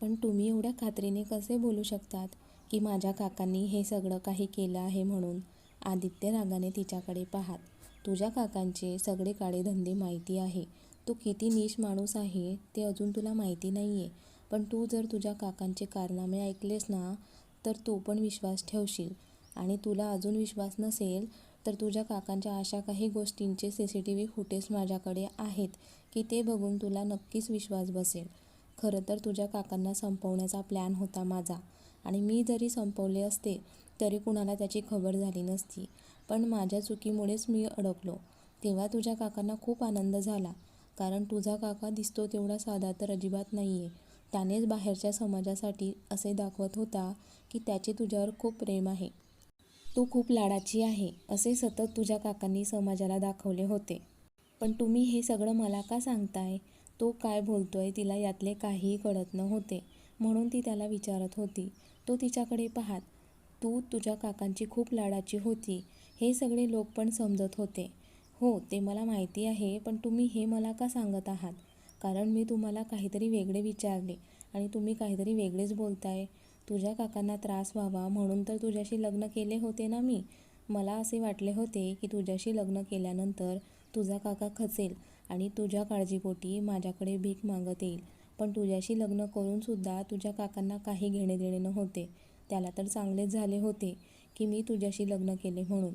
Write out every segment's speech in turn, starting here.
पण तुम्ही एवढ्या खात्रीने कसे बोलू शकतात की माझ्या काकांनी हे सगळं काही केलं आहे म्हणून? आदित्य रागाने तिच्याकडे पाहात. तुझ्या काकांचे सगळे काळे धंदे माहिती आहे. तू किती नीच माणूस आहे ते अजून तुला माहिती नाही आहे पण तू जर तुझ्या काकांचे कारनामे ऐकलेस ना तर तू पण विश्वास ठेवशील. आणि तुला अजून विश्वास नसेल तर तुझ्या काकांच्या अशा काही गोष्टींचे C C T V footage माझ्याकडे आहेत की ते बघून तुला नक्कीच विश्वास बसेल. खरं तर तुझ्या काकांना संपवण्याचा प्लॅन होता माझा. आणि मी जरी संपवले असते तरी कुणाला त्याची खबर झाली नसती. पण माझ्या चुकीमुळेच मी अडकलो. तेव्हा तुझ्या काकांना खूप आनंद झाला. कारण तुझा काका दिसतो तेवढा साधा तर अजिबात नाही आहे त्यानेच बाहेरच्या समाजासाठी असे दाखवत होता की त्याचे तुझ्यावर खूप प्रेम आहे. तू खूप लाडाची आहे असे सतत तुझ्या काकांनी समाजाला दाखवले होते. पण तुम्ही हे सगळं मला का सांगताय? तो काय बोलतोय तिला यातले काहीही कळत नव्हते. म्हणून ती त्याला विचारत होती. तो तिच्याकडे पाहात तू तुझ्या काकांची खूप लाडाची होती. हे सगळे लोक पण समजत होते. हो ते मला माहिती आहे पण तुम्ही हे मला का सांगत आहात? कारण मी तुम्हाला काहीतरी वेगळे विचारले आणि तुम्ही काहीतरी वेगळेच बोलताय. तुझ्या काकांना त्रास व्हावा म्हणून तर तुझ्याशी लग्न केले होते ना मी? मला असे वाटले होते की तुझ्याशी लग्न केल्यानंतर तुझा काका खचेल आणि तुझ्या काळजीपोटी माझ्याकडे भीक मागत येईल. पण तुझ्याशी लग्न करूनसुद्धा तुझ्या काकांना काही घेणे देणे नव्हते. त्याला तर चांगलेच झाले होते की मी तुझ्याशी लग्न केले म्हणून.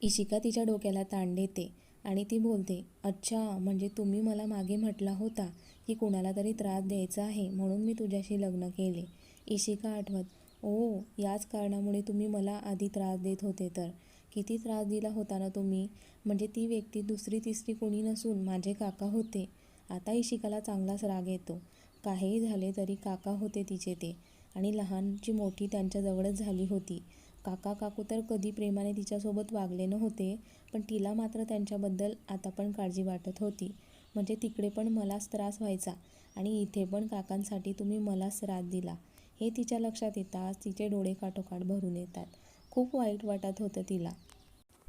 इशिका तिच्या डोक्याला ताण देते आणि ती बोलते अच्छा म्हणजे तुम्ही मला मागे म्हटला होता की कुणाला तरी त्रास द्यायचा आहे म्हणून मी तुझ्याशी लग्न केले. इशिका आठवत ओ याच कारणामुळे तुम्ही मला आधी त्रास देत होते तर. किती त्रास दिला होता ना तुम्ही? म्हणजे ती व्यक्ती दुसरी तिसरी कोणी नसून माझे काका होते. आता इशिकाला चांगलाच राग येतो. काहीही झाले तरी काका होते तिचे ते. आणि लहानची मोठी त्यांच्याजवळच झाली होती. काका काकू तर कधी प्रेमाने तिच्यासोबत वागले नव्हते पण तिला मात्र त्यांच्याबद्दल आता पण काळजी वाटत होती. म्हणजे तिकडे पण मलाच त्रास व्हायचा आणि इथे पण काकांसाठी तुम्ही मलाच त्रास दिला. हे तिच्या लक्षात येताच तिचे डोळे काठोकाठ भरून येतात. खूप वाईट वाटत होतं तिला.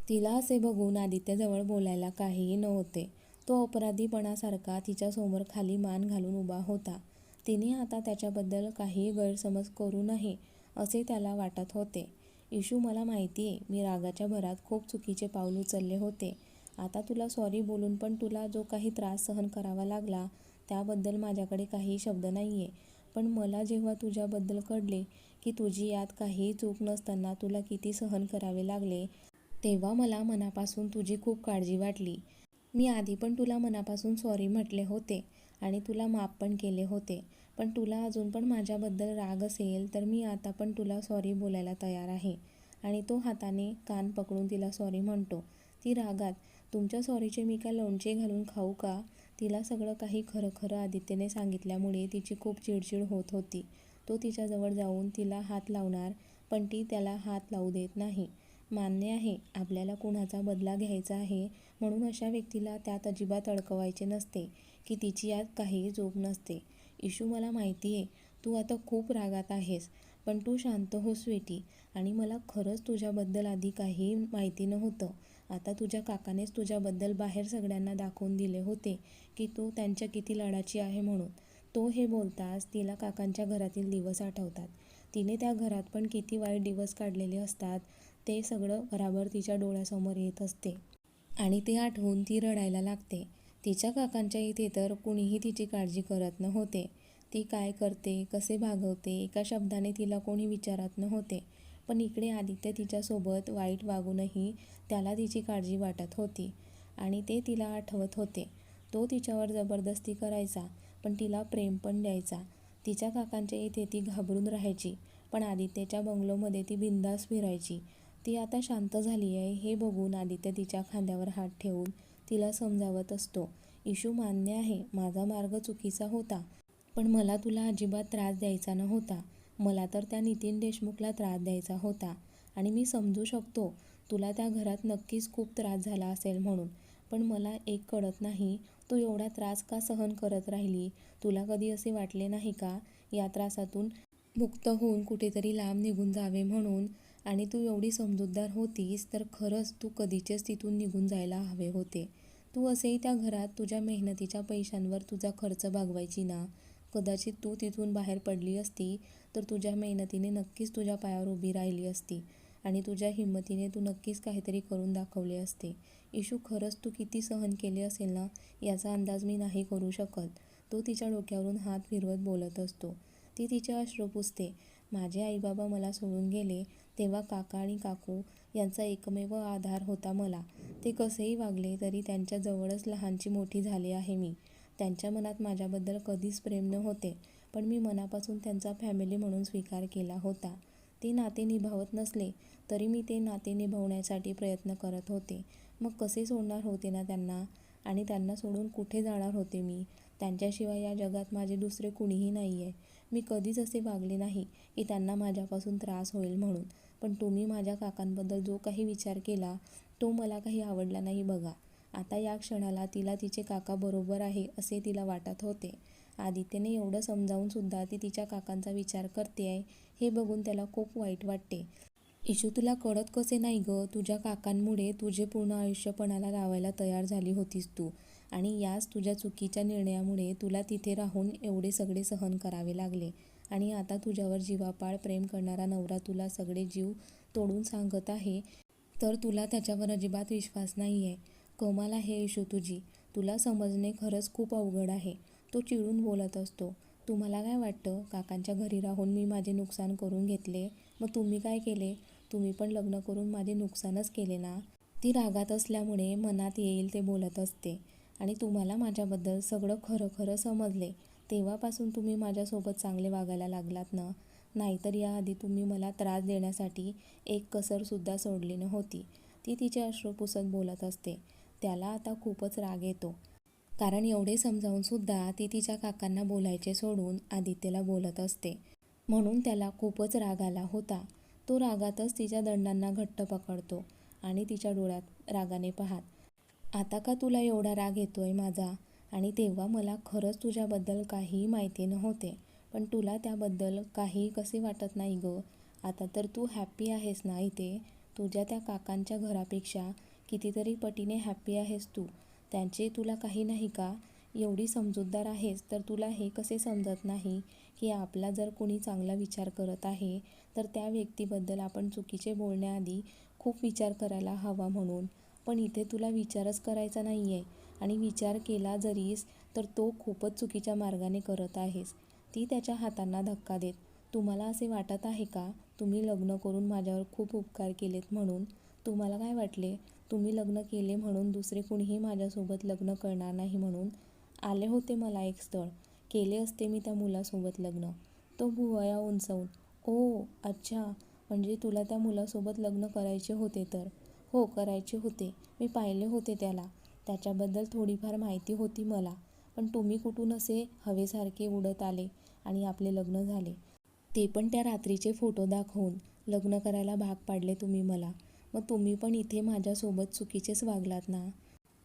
तिला असे बघून आदित्यजवळ बोलायला काहीही नव्हते. तो अपराधीपणासारखा तिच्यासमोर खाली मान घालून उभा होता. तिने आता त्याच्याबद्दल काहीही गैरसमज करू नये असे त्याला वाटत होते. इशू मला माहिती आहे मी रागाच्या भरात खूप चुकीचे पाऊल उचलले होते. आता तुला सॉरी बोलून पण तुला जो काही त्रास सहन करावा लागला त्याबद्दल माझ्याकडे काही शब्द नाही आहे पण मला जेव्हा तुझ्याबद्दल कळले की तुझी यात काहीही चूक नसताना तुला किती सहन करावे लागले तेव्हा मला मनापासून तुझी खूप काळजी वाटली. मी आधी पण तुला मनापासून सॉरी म्हटले होते आणि तुला माफ पण केले होते. पण तुला अजून पण माझ्याबद्दल राग असेल तर मी आता पण तुला सॉरी बोलायला तयार आहे. आणि तो हाताने कान पकडून तिला सॉरी म्हणतो. ती रागात तुमच्या सॉरीचे मी काय लोणचे घालून खाऊ का? तिला सगळं काही खरं खरं आदित्यने सांगितल्यामुळे तिची खूप चिडचिड होत होती. तो तिच्याजवळ जाऊन तिला हात लावणार पण ती त्याला हात लावू देत नाही. मान्य आहे. आपल्याला कुणाचा बदला घ्यायचा आहे म्हणून अशा व्यक्तीला त्यात अजिबात अडकवायचे नसते की तिची यात काहीही चूक नसते. इशू मला माहिती आहे. तू आता खूप रागात आहेस पण तू शांत हो स्वीटी. आणि मला खरंच तुझ्याबद्दल आधी काही माहिती नव्हतं. आता तुझ्या काकानेच तुझ्याबद्दल बाहेर सगळ्यांना दाखवून दिले होते की तू त्यांच्या किती लढाची आहे म्हणून. तो हे बोलताच तिला काकांच्या घरातील दिवस आठवतात. तिने त्या घरात पण किती वाईट दिवस काढलेले असतात. ते सगळं बराबर तिच्या डोळ्यासमोर येत असते. आणि ते आठवून ती रडायला लागते. तिच्या काकांच्या इथे तर कुणीही तिची काळजी करत नव्हते. ती काय करते कसे भागवते एका शब्दाने तिला कोणी विचारत नव्हते. पण इकडे आदित्य तिच्यासोबत वाईट वागूनही त्याला तिची काळजी वाटत होती. आणि ते तिला आठवत होते. तो तिच्यावर जबरदस्ती करायचा पण तिला प्रेम पण द्यायचा. तिच्या काकांच्या इथे ती घाबरून राहायची. पण आदित्यच्या बंगलोमध्ये ती बिंदास फिरायची. ती आता शांत झाली आहे हे बघून आदित्य तिच्या खांद्यावर हात ठेवून तिला समजावत असतो इशू मान्य आहे माझा मार्ग चुकीचा होता पण मला तुला अजिबात त्रास द्यायचा नव्हता. मला तर त्या नितीन देशमुखला त्रास द्यायचा होता. आणि मी समजू शकतो तुला त्या घरात नक्कीच खूप त्रास झाला असेल म्हणून. पण मला एक कळत नाही तू एवढा त्रास का सहन करत राहिली? तुला कधी असे वाटले नाही का? या त्रासातून मुक्त होऊन कुठेतरी लांब निघून जावे म्हणून आणि तू एवढी समजूतदार होतीस तर खरंच तू कधीचेच तिथून निघून जायला हवे होते. तू असेही त्या घरात तुझ्या मेहनतीच्या पैशांवर तुझा खर्च भागवायची ना? कदाचित तू तिथून बाहेर पडली असती तर तुझ्या मेहनतीने नक्कीच तुझ्या पायावर उभी राहिली असती आणि तुझ्या हिंमतीने तू नक्कीच काहीतरी करून दाखवले असते. इशू खरंच तू किती सहन केले असेल ना याचा अंदाज मी नाही करू शकत. तो तिच्या डोक्यावरून हात फिरवत बोलत असतो. ती तिचे अश्रू पुसते. माझे आईबाबा मला सोडून गेले तेव्हा काका आणि काकू यांचा एकमेव आधार होता मला. ते कसेही वागले तरी त्यांच्या जवळच लहानची मोठी झाली आहे मी. त्यांच्या मनात माझ्याबद्दल कधीच प्रेम नव्हते पण मी मनापासून त्यांचा फॅमिली म्हणून स्वीकार केला होता. ते नाते निभावत नसले तरी मी ते नाते निभावण्यासाठी प्रयत्न करत होते. मग कसे सोडणार होते ना त्यांना? आणि त्यांना सोडून कुठे जाणार होते मी? त्यांच्याशिवाय या जगात माझे दुसरे कुणीही नाही आहे मी कधीच असे वागले नाही की त्यांना माझ्यापासून त्रास होईल म्हणून. पण तुम्ही माझ्या काकांबद्दल जो काही विचार केला तो मला काही आवडला नाही बघा. आता या क्षणाला तिला तिचे काका बरोबर आहे असे तिला वाटत होते. आदित्यने एवढं समजावून सुद्धा ती तिच्या काकांचा विचार करते आहे हे बघून त्याला खूप वाईट वाटते. इशू तुला कळत कसे नाही ग? तुझ्या काकांमुळे तुझे पूर्ण आयुष्यपणाला लावायला तयार झाली होतीस तू. आणि याच तुझ्या चुकीच्या निर्णयामुळे तुला तिथे राहून एवढे सगळे सहन करावे लागले. आणि आता तुझ्यावर जीवापाळ प्रेम करणारा नवरा तुला सगळे जीव तोडून सांगत आहे तर तुला त्याच्यावर अजिबात विश्वास नाही आहे कमाल आहे इशू तुझी. तुला समजणे खरंच खूप अवघड आहे. तो चिडून बोलत असतो तुम्हाला काय वाटतं? काकांच्या घरी राहून मी माझे नुकसान करून घेतले? मग तुम्ही काय केले? तुम्ही पण लग्न करून माझे नुकसानच केले ना? ती रागात असल्यामुळे मनात येईल ते बोलत असते. आणि तुम्हाला माझ्याबद्दल सगळं खरं खरं समजले तेव्हापासून तुम्ही माझ्यासोबत चांगले वागायला लागलात ना? नाहीतर याआधी तुम्ही मला त्रास देण्यासाठी एक कसरसुद्धा सोडली नव्हती. ती तिचे अश्रू पुसत बोलत असते. त्याला आता खूपच राग येतो. कारण एवढे समजावून सुद्धा ती तिच्या काकांना बोलायचे सोडून आदित्यला बोलत असते. म्हणून त्याला खूपच राग आला होता. तो रागातच तिच्या दंडांना घट्ट पकडतो आणि तिच्या डोळ्यात रागाने पाहात आता का तुला एवढा राग येतोय माझा? आणि तेव्हा मला खरंच तुझ्याबद्दल काहीही माहिती नव्हते. पण तुला त्याबद्दल काही कसे वाटत नाही ग? आता तर तू हॅप्पी आहेस ना इथे? तुझ्या त्या काकांच्या घरापेक्षा कितीतरी पटीने हॅप्पी आहेस तू. त्यांचे तुला काही नाही का? एवढी समजूतदार आहेस तर तुला हे कसे समजत नाही की आपला जर कोणी चांगला विचार करत आहे तर त्या व्यक्तीबद्दल आपण चुकीचे बोलण्याआधी खूप विचार करायला हवा म्हणून. पण इथे तुला विचारच करायचा नाही आहे आणि विचार केला जरीस तर तो खूपच चुकीच्या मार्गाने करत आहेस. ती त्याच्या हातांना धक्का देत तुम्हाला असे वाटत आहे का? तुम्ही लग्न करून माझ्यावर खूप उपकार केलेत म्हणून. तुम्हाला काय वाटले? तुम्ही लग्न केले म्हणून दुसरे कुणीही माझ्यासोबत लग्न करणार नाही म्हणून. आले होते मला एक स्थळ. केले असते मी त्या मुलासोबत लग्न. तो भुवया उंचवून ओ अच्छा. म्हणजे तुला त्या मुलासोबत लग्न करायचे होते तर? हो करायचे होते. मी पाहिले होते त्याला. त्याच्याबद्दल थोडीफार माहिती होती मला. पण तुम्ही कुठून असे हवेसारखे उडत आले आणि आपले लग्न झाले? ते पण त्या रात्रीचे फोटो दाखवून लग्न करायला भाग पाडले तुम्ही मला. मग तुम्ही पण इथे माझ्यासोबत चुकीचेच वागलात ना?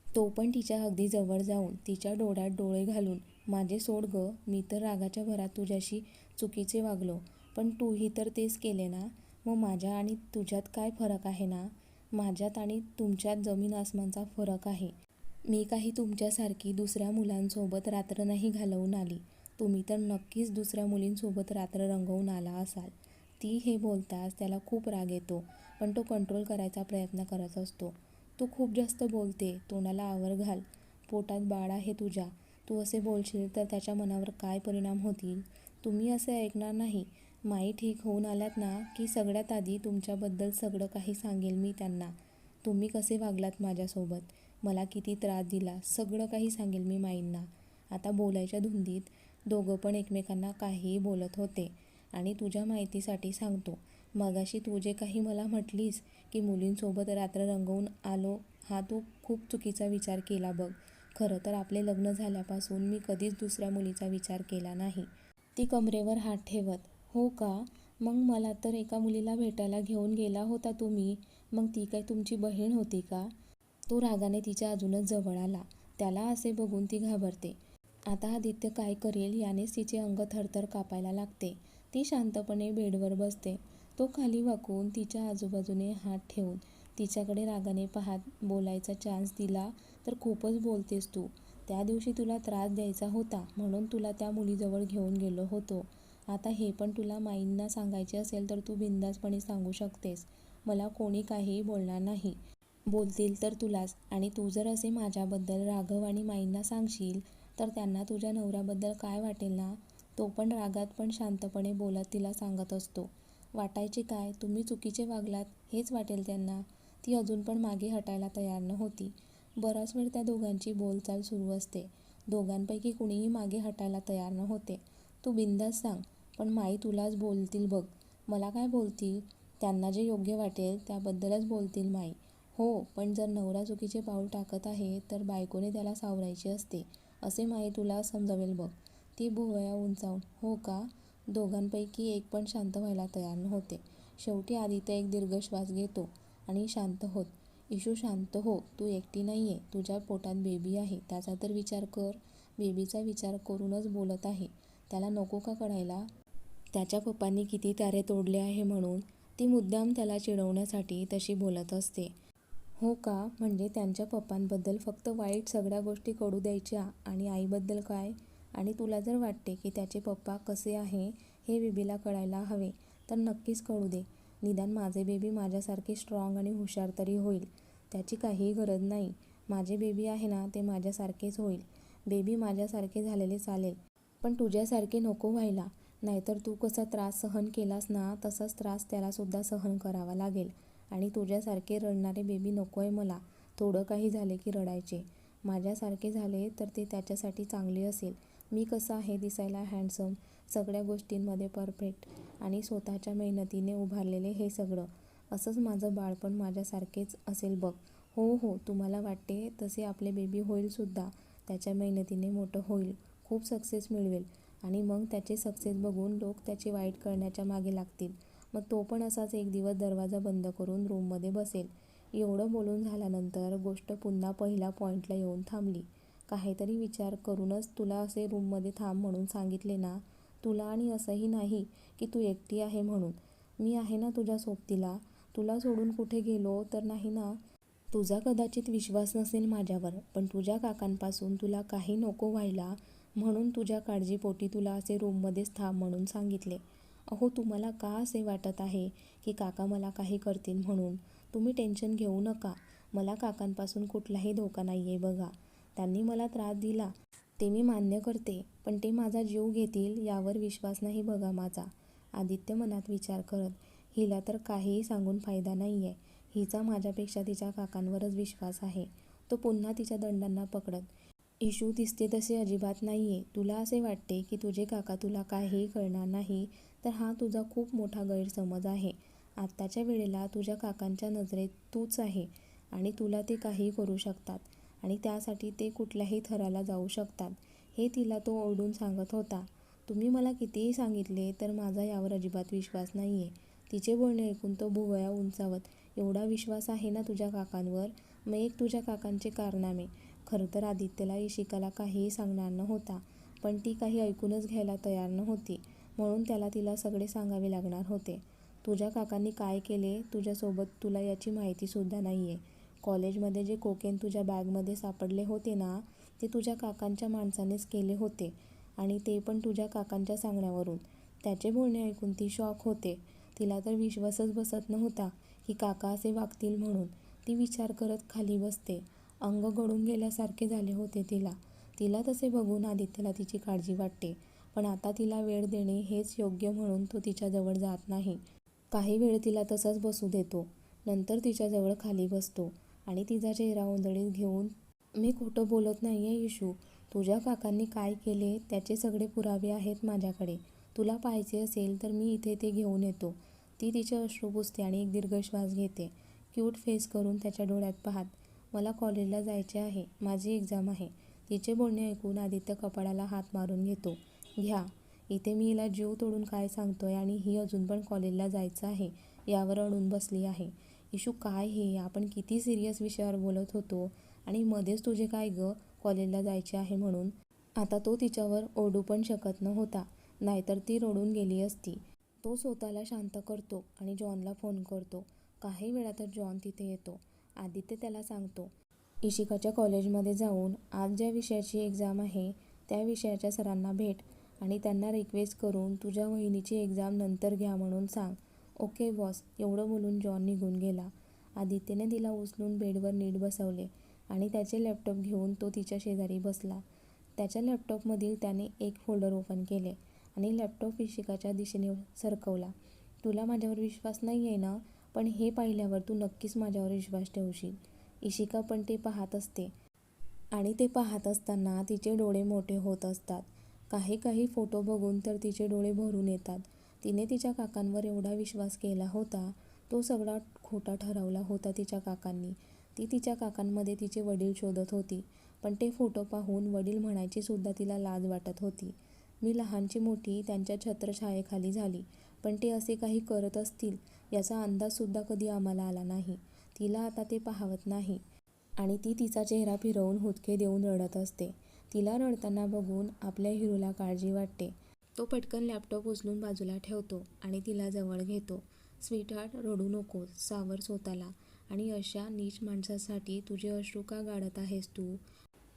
तो पण तिच्या अगदी जवळ जाऊन तिच्या डोळ्यात डोळे घालून माझे सोड ग मी तर रागाच्या भरात तुझ्याशी चुकीचे वागलो. पण तूही तर तेच केले ना? मग माझ्या आणि तुझ्यात काय फरक आहे ना? माझ्यात आणि तुमच्यात जमीन आसमानचा फरक आहे. मी काही तुमच्यासारखी दुसऱ्या मुलांसोबत रात्र नाही घालवून आली. तुम्ही तर नक्कीच दुसऱ्या मुलींसोबत रात्र रंगवून आला असाल. ती हे बोलताच त्याला खूप राग येतो पण तो कंट्रोल करायचा प्रयत्न करत असतो. तू खूप जास्त बोलते तोंडाला आवर घाल. पोटात बाळ आहे तुझ्या. तू असे बोलशील तर त्याच्या मनावर काय परिणाम होतील? तुम्ही असे ऐकणार नाही. माई ठीक होऊन आल्यात ना की सगळ्यात आधी तुमच्याबद्दल सगळं काही सांगेल मी त्यांना. तुम्ही कसे वागलात माझ्यासोबत? मला किती त्रास दिला सगळं काही सांगेल मी माईंना. आता बोलायच्या धुंदीत दोघं पण एकमेकांना काहीही बोलत होते. आणि तुझ्या माहितीसाठी सांगतो. मगाशी तू जे काही मला म्हटलीस की मुलींसोबत रात्र रंगवून आलो हा तू खूप चुकीचा विचार केला बघ. खरं तर आपले लग्न झाल्यापासून मी कधीच दुसऱ्या मुलीचा विचार केला नाही. ती कमरेवर हात ठेवत हो का? मग मला तर एका मुलीला भेटायला घेऊन गेला होता तुम्ही. मग ती काय तुमची बहीण होती का? तो रागाने तिच्या अजूनच जवळ आला. त्याला असे बघून ती घाबरते. आता आदित्य काय करेल यानेच तिचे अंग थरथर कापायला लागते. ती शांतपणे बेडवर बसते. तो खाली वाकून तिच्या आजूबाजूने हात ठेवून तिच्याकडे रागाने पाहत बोलायचा चान्स दिला तर खूपच बोलतेस तू. त्या दिवशी तुला त्रास द्यायचा होता म्हणून तुला त्या मुलीजवळ घेऊन गेलो होतो. आता हे पण तुला माईंना सांगायचे असेल तर तू बिंदासपणे सांगू शकतेस. मला कोणी काहीही बोलणार नाही. बोलतील तर तुलाच. आणि तू जर असे माझ्याबद्दल राघव आणि माईंना सांगशील तर त्यांना तुझ्या नवऱ्याबद्दल काय वाटेल ना? तो पण रागात पण शांतपणे बोलत तिला सांगत असतो. वाटायचे काय? तुम्ही चुकीचे वागलात हेच वाटेल त्यांना. ती अजून पण मागे हटायला तयार नव्हती. बराच वेळ त्या दोघांची बोलचाल सुरू असते. दोघांपैकी कुणीही मागे हटायला तयार नव्हते. तू बिंदास सांग पण माई तुलाच बोलतील बघ. मला काय बोलतील? त्यांना जे योग्य वाटेल त्याबद्दलच बोलतील माई. हो पण जर नवरा चुकीचे पाऊल टाकत आहे तर बायकोने त्याला सावरायचे असते असे माई तुला समजावेल बघ. ती भुवया उंचावून हो का? दोघांपैकी एक पण शांत व्हायला तयार नव्हते. शेवटी आदित्य एक दीर्घ श्वास घेतो आणि शांत होत इशू शांत हो. तू एकटी नाही आहे तुझ्या पोटात बेबी आहे. त्याचा तर विचार कर. बेबीचा विचार करूनच बोलत आहे. त्याला नको का कळायला त्याच्या पप्पांनी किती तारे तोडले आहे म्हणून ती मुद्दाम त्याला चिडवण्यासाठी तशी बोलत असते. हो का? म्हणजे त्यांच्या पप्पांबद्दल फक्त वाईट सगळ्या गोष्टी कळू द्यायच्या आणि आईबद्दल काय? आणि तुला जर वाटते की त्याचे पप्पा कसे आहे हे बेबीला कळायला हवे तर नक्कीच कळू दे. निदान माझे बेबी माझ्यासारखे स्ट्रॉंग आणि हुशार तरी होईल. त्याची काहीही गरज नाही. माझे बेबी आहे ना ते माझ्यासारखेच होईल. बेबी माझ्यासारखे झालेले चालेल. पण तुझ्यासारखे नको व्हायला. नाहीतर तू कसा त्रास सहन केलास ना तसाच त्रास त्यालासुद्धा सहन करावा लागेल. आणि तुझ्यासारखे रडणारे बेबी नको आहे मला. थोडं काही झाले की रडायचे. माझ्यासारखे झाले तर ते त्याच्यासाठी चांगले असेल. मी कसं आहे दिसायला हँडसम सगळ्या गोष्टींमध्ये परफेक्ट आणि स्वतःच्या मेहनतीने उभारलेले हे सगळं. असंच माझं बाळपण माझ्यासारखेच असेल बघ. हो हो तुम्हाला वाटते तसे आपले बेबी होईलसुद्धा. त्याच्या मेहनतीने मोठं होईल. खूप सक्सेस मिळवेल. आणि मग त्याचे सक्सेस बघून लोक त्याचे वाईट करण्याच्या मागे लागतील. मग तो पण असाच एक दिवस दरवाजा बंद करून रूममध्ये बसेल. एवढं बोलून झाल्यानंतर गोष्ट पुन्हा पहिल्या पॉईंटला येऊन थांबली. काहीतरी विचार करूनच तुला असे रूममध्ये थांब म्हणून सांगितले ना? तुला आणि असंही नाही की तू एकटी आहे म्हणून. मी आहे ना तुझ्या सोबतीला. तुला सोडून कुठे गेलो तर नाही ना? तुझा कदाचित विश्वास नसेल माझ्यावर पण तुझ्या काकांपासून तुला काही नको व्हायला म्हणून तुझ्या काळजीपोटी तुला असे रूममध्येच थांब म्हणून सांगितले. अहो तुम्हाला का असे वाटत आहे की काका मला काही करतील म्हणून? तुम्ही टेन्शन घेऊ नका. मला काकांपासून कुठलाही धोका नाही आहे बघा. त्यांनी मला त्रास दिला. ते मी मान्य करते पण ते माझा जीव घेतील यावर विश्वास नाही बघा माझा. आदित्य मनात विचार करत हिला तर काहीही सांगून फायदा नाही आहे हिचा माझ्यापेक्षा तिच्या काकांवरच विश्वास आहे. तो पुन्हा तिच्या दंडांना पकडत इशू दिसते तसे अजिबात नाही आहे तुला असे वाटते की तुझे काका तुला काहीही कळणार नाही तर हा तुझा खूप मोठा गैरसमज आहे. आत्ताच्या वेळेला तुझ्या काकांच्या नजरेत तूच आहे आणि तुला ते काहीही करू शकतात आणि त्यासाठी ते कुठल्याही थराला जाऊ शकतात. हे तिला तो ओरडून सांगत होता. तुम्ही मला कितीही सांगितले तर माझा यावर अजिबात विश्वास नाही आहे तिचे बोलणे ऐकून तो भुवया उंचावत एवढा विश्वास आहे ना तुझ्या काकांवर? मग एक तुझ्या काकांचे कारनामे. खरं तर आदित्यला इशिकाला काहीही सांगणार नव्हता पण ती काही ऐकूनच घ्यायला तयार नव्हती. म्हणून त्याला तिला सगळे सांगावे लागणार होते. तुझ्या काकांनी काय केले? तुझ्यासोबत तुला याची माहितीसुद्धा नाही आहे कॉलेजमध्ये जे कोकेन तुझ्या बॅगमध्ये सापडले होते ना ते तुझ्या काकांच्या माणसानेच केले होते आणि ते पण तुझ्या काकांच्या सांगण्यावरून. त्याचे बोलणे ऐकून ती शॉक होते. तिला तर विश्वासच बसत नव्हता की काका असे वागतील म्हणून. ती विचार करत खाली बसते. अंग गळून गेल्यासारखे झाले होते तिला. तिला तसे बघून आदित्यला तिची काळजी वाटते. पण आता तिला वेळ देणे हेच योग्य म्हणून तो तिच्याजवळ जात नाही. काही वेळ तिला तसाच बसू देतो. नंतर तिच्याजवळ खाली बसतो आणि तिचा चेहरा ओंजळीत घेऊन मी खोटं बोलत नाही आहे येशू तुझ्या काकांनी काय केले त्याचे सगळे पुरावे आहेत माझ्याकडे. तुला पाहायचे असेल तर मी इथे ते घेऊन येतो. ती तिचे अश्रू पुसते आणि एक दीर्घ श्वास घेते. क्यूट फेस करून त्याच्या डोळ्यात पाहत मला कॉलेजला जायचे आहे. माझी एक्झाम आहे. तिचे बोलणे ऐकून आदित्य कपाळाला हात मारून घेतो. घ्या. इथे मी हिला जीव तोडून काय सांगतोय आणि ही अजून पण कॉलेजला जायचं आहे यावर अडून बसली आहे. इशू काय हे? आपण किती सिरियस विषयावर बोलत होतो आणि मध्येच तुझे काय गं? कॉलेजला जायचे आहे म्हणून. आता तो तिच्यावर ओढू पण शकत नव्हता. नाहीतर ती रडून गेली असती. तो स्वतःला शांत करतो आणि जॉनला फोन करतो. काही वेळा तर जॉन तिथे येतो. आदित्य त्याला सांगतो इशिकाच्या कॉलेजमध्ये जाऊन आज ज्या विषयाची एक्झाम आहे त्या विषयाच्या सरांना भेट आणि त्यांना रिक्वेस्ट करून तुझ्या वहिनीची एक्झाम नंतर घ्या म्हणून सांग. ओके बॉस एवढं बोलून जॉन निघून गेला. आदित्यने तिला उचलून बेडवर नीट बसवले आणि त्याचे लॅपटॉप घेऊन तो तिच्या शेजारी बसला. त्याच्या लॅपटॉपमधील त्याने एक फोल्डर ओपन केले आणि लॅपटॉप इशिकाच्या दिशेने सरकवला. तुला माझ्यावर विश्वास नाही आहे ना? पण हे पाहिल्यावर तू नक्कीच माझ्यावर विश्वास ठेवशील. इशिका पण ते पाहत असते. आणि ते पाहत असताना तिचे डोळे मोठे होत असतात. काही काही फोटो बघून तर तिचे डोळे भरून येतात. तिने तिच्या काकांवर एवढा विश्वास केला होता तो सगळा खोटा ठरवला होता तिच्या काकांनी. ती तिच्या काकांमध्ये तिचे वडील शोधत होती पण ते फोटो पाहून वडील म्हणायची सुद्धा तिला लाज वाटत होती. मी लहानची मोठी त्यांच्या छत्रछायेखाली झाली. पण ते असे काही करत असतील याचा अंदाजसुद्धा कधी आम्हाला आला नाही. तिला आता ते पाहवत नाही. आणि ती तिचा चेहरा फिरवून हुदके देऊन रडत असते. तिला रडताना बघून आपल्या हिरोला काळजी वाटते. तो पटकन लॅपटॉप उचलून बाजूला ठेवतो आणि तिला जवळ घेतो. स्वीटहार्ट रडू नकोस सावर स्वतःला. आणि अशा नीच माणसासाठी तुझे अश्रू का गाडत आहेस तू?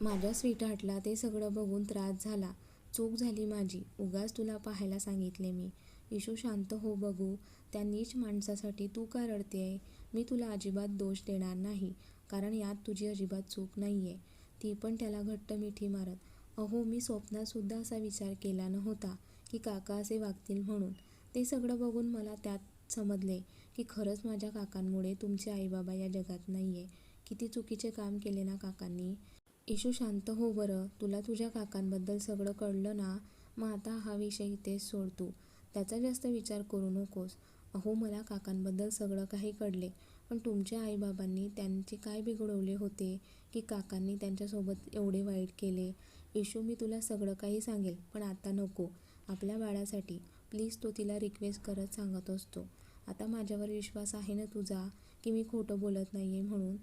माझ्या स्वीटहार्टला ते सगळं बघून त्रास झाला. चूक झाली माझी. उगाच तुला पाहायला सांगितले मी. इशू शांत हो बघू. त्या नीच माणसासाठी तू का रडतेय? मी तुला अजिबात दोष देणार नाही कारण यात तुझी अजिबात चूक नाही आहे ती पण त्याला घट्ट मिठी मारत. अहो मी स्वप्नातसुद्धा असा विचार केला नव्हता की काका असे वागतील म्हणून. ते सगळं बघून मला त्यात समजले की खरंच माझ्या काकांमुळे तुमचे आईबाबा या जगात नाही आहे किती चुकीचे काम केले ना काकांनी. इशू शांत हो बरं. तुला तुझ्या काकांबद्दल सगळं कळलं ना? मग आता हा विषय इथेच सोडतो. त्याचा जास्त विचार करू नकोस. अहो मला काकांबद्दल सगळं काही कळले. पण तुमच्या आईबाबांनी त्यांचे काय बिघडवले होते की काकांनी त्यांच्यासोबत एवढे वाईट केले? येशू मी तुला सगळं काही सांगेल पण आता नको. आपल्या बाळासाठी प्लीज तो तिला रिक्वेस्ट करत सांगत असतो. आता माझ्यावर विश्वास आहे ना तुझा की मी खोटं बोलत नाही आहे म्हणून?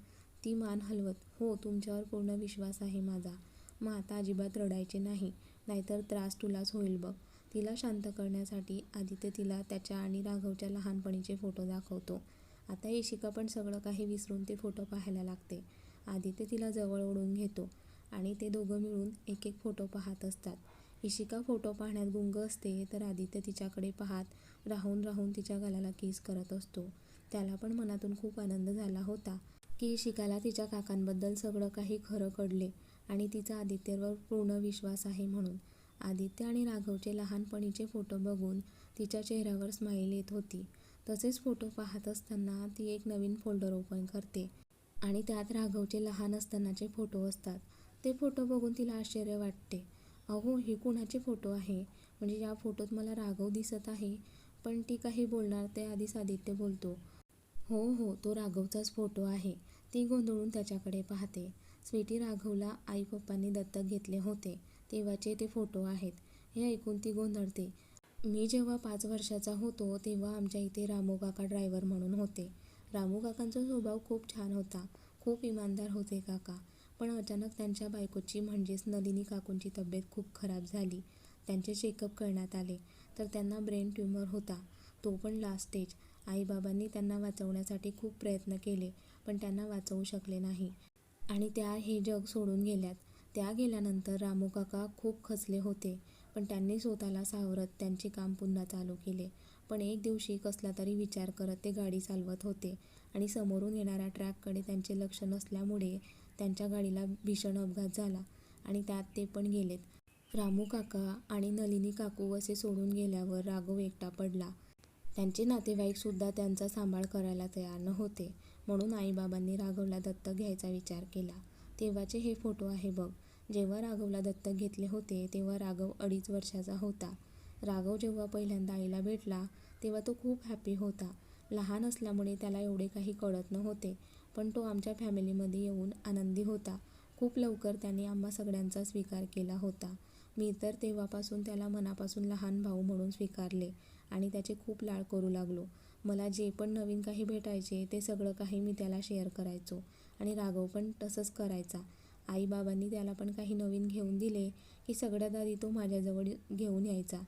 ती मान हलवत हो तुमच्यावर पूर्ण विश्वास आहे माझा. मग आता अजिबात रडायचे नाही. नाहीतर त्रास तुलाच होईल बघ. तिला शांत करण्यासाठी आदित्य तिला त्याच्या आणि राघवच्या लहानपणीचे फोटो दाखवतो. आता इशिका पण सगळं काही विसरून ते फोटो पाहायला लागते. आदित्य तिला जवळ ओढून घेतो आणि ते दोघं मिळून एक एक फोटो पाहत असतात. इशिका फोटो पाहण्यात गुंग असते तर आदित्य तिच्याकडे पाहत राहून राहून तिच्या गालाला किस करत असतो. त्याला पण मनातून खूप आनंद झाला होता की इशिकाला तिच्या काकांबद्दल सगळं काही खरं कळले आणि तिचा आदित्यवर पूर्ण विश्वास आहे म्हणून. आदित्य आणि राघवचे लहानपणीचे फोटो बघून तिच्या चेहऱ्यावर स्माईल येत होती. तसेच फोटो पाहत असताना ती एक नवीन फोल्डर ओपन करते आणि त्यात राघवचे लहान असतानाचे फोटो असतात. ते फोटो बघून तिला आश्चर्य वाटते. अहो हे कुणाचे फोटो आहे? म्हणजे या फोटोत मला राघव दिसत आहे पण ती काही बोलणार ते आधीच आदित्य बोलतो. हो हो तो राघवचाच फोटो आहे. ती गोंधळून त्याच्याकडे पाहते. स्वीटी राघवला आई पप्पांनी दत्तक घेतले होते. तेव्हाचे ते फोटो आहेत. हे ऐकून ती गोंधळते. मी जेव्हा पाच वर्षाचा होतो तेव्हा आमच्या इथे रामू काका ड्रायव्हर म्हणून होते. रामू काकांचा स्वभाव खूप छान होता. खूप इमानदार होते काका. पण अचानक त्यांच्या बायकोची म्हणजेच नलिनी काकूंची तब्येत खूप खराब झाली. त्यांचे चेकअप करण्यात आले. तर त्यांना ब्रेन ट्यूमर होता. तो पण लास्ट स्टेज आईबाबांनी त्यांना वाचवण्यासाठी खूप प्रयत्न केले पण त्यांना वाचवू शकले नाही. आणि त्या हे जग सोडून गेल्यात. त्या गेल्यानंतर रामू काका खूप खचले होते पण त्यांनी स्वतःला सावरत त्यांचे काम पुन्हा चालू केले. पण एक दिवशी कसला तरी विचार करत ते गाडी चालवत होते आणि समोरून येणाऱ्या ट्रॅककडे त्यांचे लक्ष नसल्यामुळे त्यांच्या गाडीला भीषण अपघात झाला आणि त्यात ते पण गेलेत. रामू काका आणि नलिनी काकू असे सोडून गेल्यावर राघव एकटा पडला. त्यांचे नातेवाईकसुद्धा त्यांचा सांभाळ करायला तयार नव्हते म्हणून आईबाबांनी राघवला दत्तक घ्यायचा विचार केला. तेव्हाचे हे फोटो आहे बघ. जेव्हा राघवला दत्तक घेतले होते तेव्हा राघव अडीच वर्षाचा होता. राघव जेव्हा पहिल्यांदा आईला भेटला तेव्हा तो खूप हॅपी होता. लहान असल्यामुळे त्याला एवढे काही कळत नव्हते पण तो आमच्या फॅमिलीमध्ये येऊन आनंदी होता. खूप लवकर त्याने आम्हा सगळ्यांचा स्वीकार केला होता. मी तर तेव्हापासून त्याला मनापासून लहान भाऊ म्हणून स्वीकारले आणि त्याचे खूप लाड करू लागलो. मला जे पण नवीन काही भेटायचे ते सगळं काही मी त्याला शेअर करायचो आणि राघव पण तसंच करायचा. आईबाबांनी त्याला पण काही नवीन घेऊन दिले की सगळ्यात आधी तो माझ्याजवळ घेऊन यायचा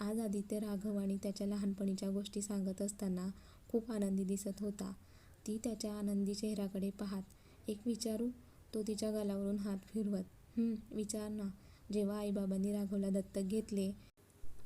आज आदित्य राघव आणि त्याच्या लहानपणीच्या गोष्टी सांगत असताना खूप आनंदी दिसत होता ती त्याच्या आनंदी चेहऱ्याकडे पाहत एक विचारू तो तिच्या गालावरून हात फिरवत विचार ना जेव्हा आईबाबांनी राघवला दत्तक घेतले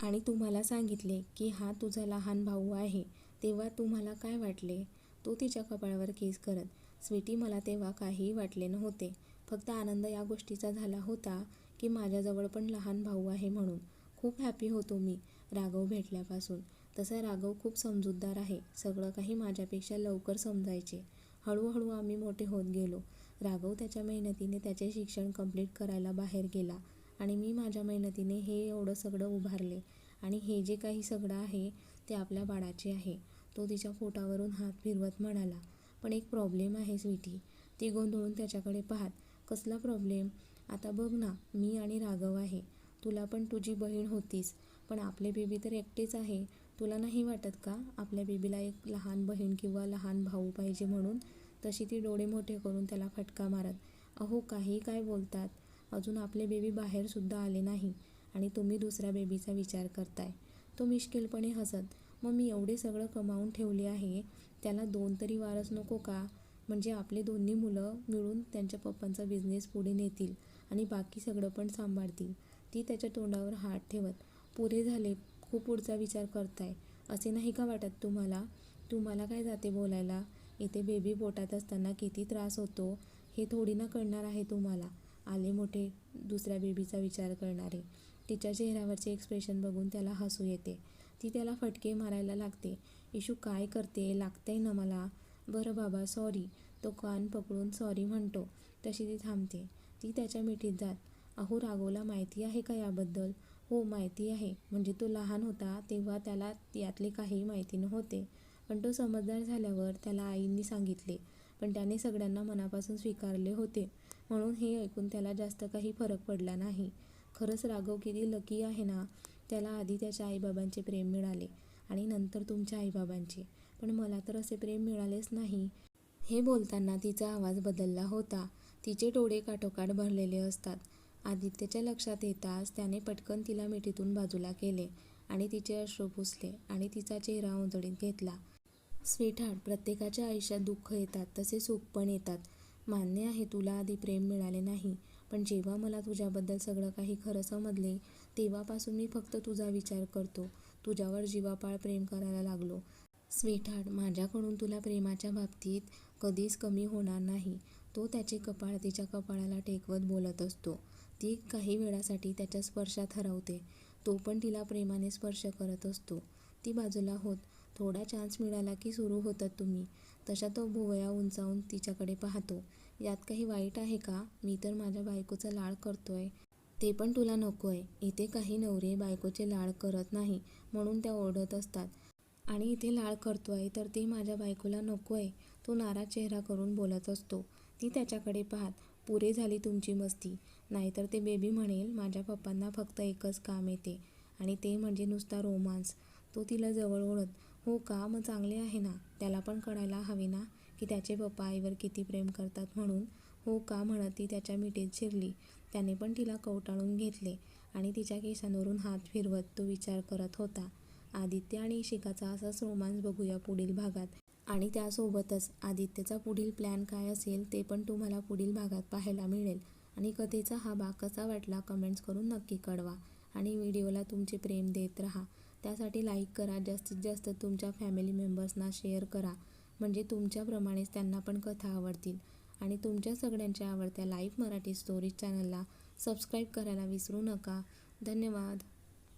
आणि तुम्हाला सांगितले की हा तुझा लहान भाऊ आहे तेव्हा तुम्हाला काय वाटले? तो तिच्या कपाळावर केस करत स्वीटी मला तेव्हा काहीही वाटले नव्हते. फक्त आनंद या गोष्टीचा झाला होता की माझ्याजवळ पण लहान भाऊ आहे म्हणून. खूप हॅपी होतो मी राघव भेटल्यापासून. तसा राघव खूप समजूतदार आहे. सगळं काही माझ्यापेक्षा लवकर समजायचे. हळूहळू आम्ही मोठे होत गेलो. राघव त्याच्या मेहनतीने त्याचे शिक्षण कंप्लीट करायला बाहेर गेला आणि मी माझ्या मेहनतीने हे एवढं सगळं उभारले आणि हे जे काही सगळं आहे ते आपल्या बाळाचे आहे. तो तिच्या पोटावरून हात फिरवत म्हणाला. पण एक प्रॉब्लेम आहे स्वीटी. ती गोंधळून त्याच्याकडे पाहत. कसला प्रॉब्लेम? आता बघ ना मी आणि राघव आहे. तुला पण तुझी बहीण होतीस पण आपले बेबी तर एकटेच आहे. तुला नाही वाटत का आपल्या बेबीला एक लहान बहीण किंवा लहान भाऊ पाहिजे म्हणून? तशी ती डोळे मोठे करून त्याला फटका मारत. अहो काही काय बोलतात? अजून आपले बेबी बाहेरसुद्धा आले नाही आणि तुम्ही दुसऱ्या बेबीचा विचार करताय. तो मिश्किलपणे हसत. मग मी एवढे सगळं कमावून ठेवले आहे त्याला दोन तरी वारस नको का? म्हणजे आपले दोन्ही मुलं मिळून त्यांच्या पप्पांचा बिझनेस पुढे नेतील आणि बाकी सगळं पण सांभाळतील. ती त्याच्या तोंडावर हात ठेवत. पुरे झाले खूप पुढचा विचार करताय असे नाही का वाटत तुम्हाला? तुम्हाला काय जाते बोलायला? इथे बेबी पोटात असताना किती त्रास होतो हे थोडी ना कळणार आहे तुम्हाला? आले मोठे दुसऱ्या बेबीचा विचार करणारे. तिच्या चेहऱ्यावरचे एक्सप्रेशन बघून त्याला हसू येते. ती त्याला फटके मारायला लागते. इशू काय करते लागतंय ना मला? बरं बाबा सॉरी. तो कान पकडून सॉरी म्हणतो तशी ती थांबते. ती त्याच्या मिठीत जात. अहो राघवला माहिती आहे का याबद्दल? हो माहिती आहे. म्हणजे तो लहान होता तेव्हा त्याला यातले काहीही माहिती नव्हते. पण तो समजदार झाल्यावर त्याला आईंनी सांगितले. पण त्याने सगळ्यांना मनापासून स्वीकारले होते म्हणून हे ऐकून त्याला जास्त काही फरक पडला नाही. खरंच राघव किती लकी आहे ना? त्याला आधी त्याच्या आईबाबांचे प्रेम मिळाले आणि नंतर तुमच्या आईबाबांचे. पण मला तर असे प्रेम मिळालेच नाही. हे बोलताना तिचा आवाज बदलला होता. तिचे डोळे काठोकाठ भरलेले असतात. आदित्यच्या लक्षात येताच त्याने पटकन तिला मिठीतून बाजूला केले आणि तिचे अश्रू पुसले आणि तिचा चेहरा उंजळीत घेतला. स्वीटहार्ट प्रत्येकाच्या आयुष्यात दुःख येतात तसे सुख पण येतात. मान्य आहे तुला आधी प्रेम मिळाले नाही. पण जेव्हा मला तुझ्याबद्दल सगळं काही खरं समजले तेव्हापासून मी फक्त तुझा विचार करतो. तुझ्यावर जीवापाळ प्रेम करायला लागलो. स्वीटहार्ट माझ्याकडून तुला प्रेमाच्या बाबतीत कधीच कमी होणार नाही. तो त्याचे कपाळ तिच्या कपाळाला टेकवत बोलत असतो. ती काही वेळासाठी त्याच्या स्पर्शात हरवते. तो पण तिला प्रेमाने स्पर्श करत असतो. ती बाजूला होत. थोडा चान्स मिळाला की सुरू होतात तुम्ही. तशा तो भुवया उंचावून तिच्याकडे पाहतो. यात काही वाईट आहे का? मी तर माझ्या बायकोचा लाड करतोय. ते पण तुला नको आहे इथे काही नवरे बायकोचे लाड करत नाही म्हणून त्या ओढत असतात आणि इथे लाळ करतो आहे तर ते माझ्या बायकोला नको आहे तो नाराज चेहरा करून बोलत असतो. ती त्याच्याकडे पाहत. पुरे झाली तुमची मस्ती. नाहीतर ते बेबी म्हणेल माझ्या पप्पांना फक्त एकच काम येते आणि ते म्हणजे नुसता रोमांस तो तिला जवळ ओढत. हो का मग चांगले आहे ना? त्याला पण कळायला हवे ना की त्याचे पप्पा आईवर किती प्रेम करतात म्हणून. हो का म्हणत ती त्याच्या मिठीत शिरली. त्याने पण तिला कवटाळून घेतले आणि तिच्या केसांवरून हात फिरवत तो विचार करत होता. आदित्य आणि इशिकाचा असाच रोमांस बघूया पुढील भागात. आणि त्यासोबतच आदित्यचा पुढील प्लॅन काय असेल ते पण तुम्हाला पुढील भागात पाहायला मिळेल. आणि कथेचा हा भाग कसा वाटला कमेंट्स करून नक्की कळवा. आणि व्हिडिओला तुमचे प्रेम देत राहा. त्यासाठी लाईक करा. जास्तीत जास्त तुमच्या फॅमिली मेंबर्सना शेअर करा म्हणजे तुमच्याप्रमाणेच त्यांना पण कथा आवडतील. आणि तुमच्या सगळ्यांच्या आवडत्या लाईव्ह मराठी स्टोरीज चॅनलला सबस्क्राईब करायला विसरू नका. धन्यवाद.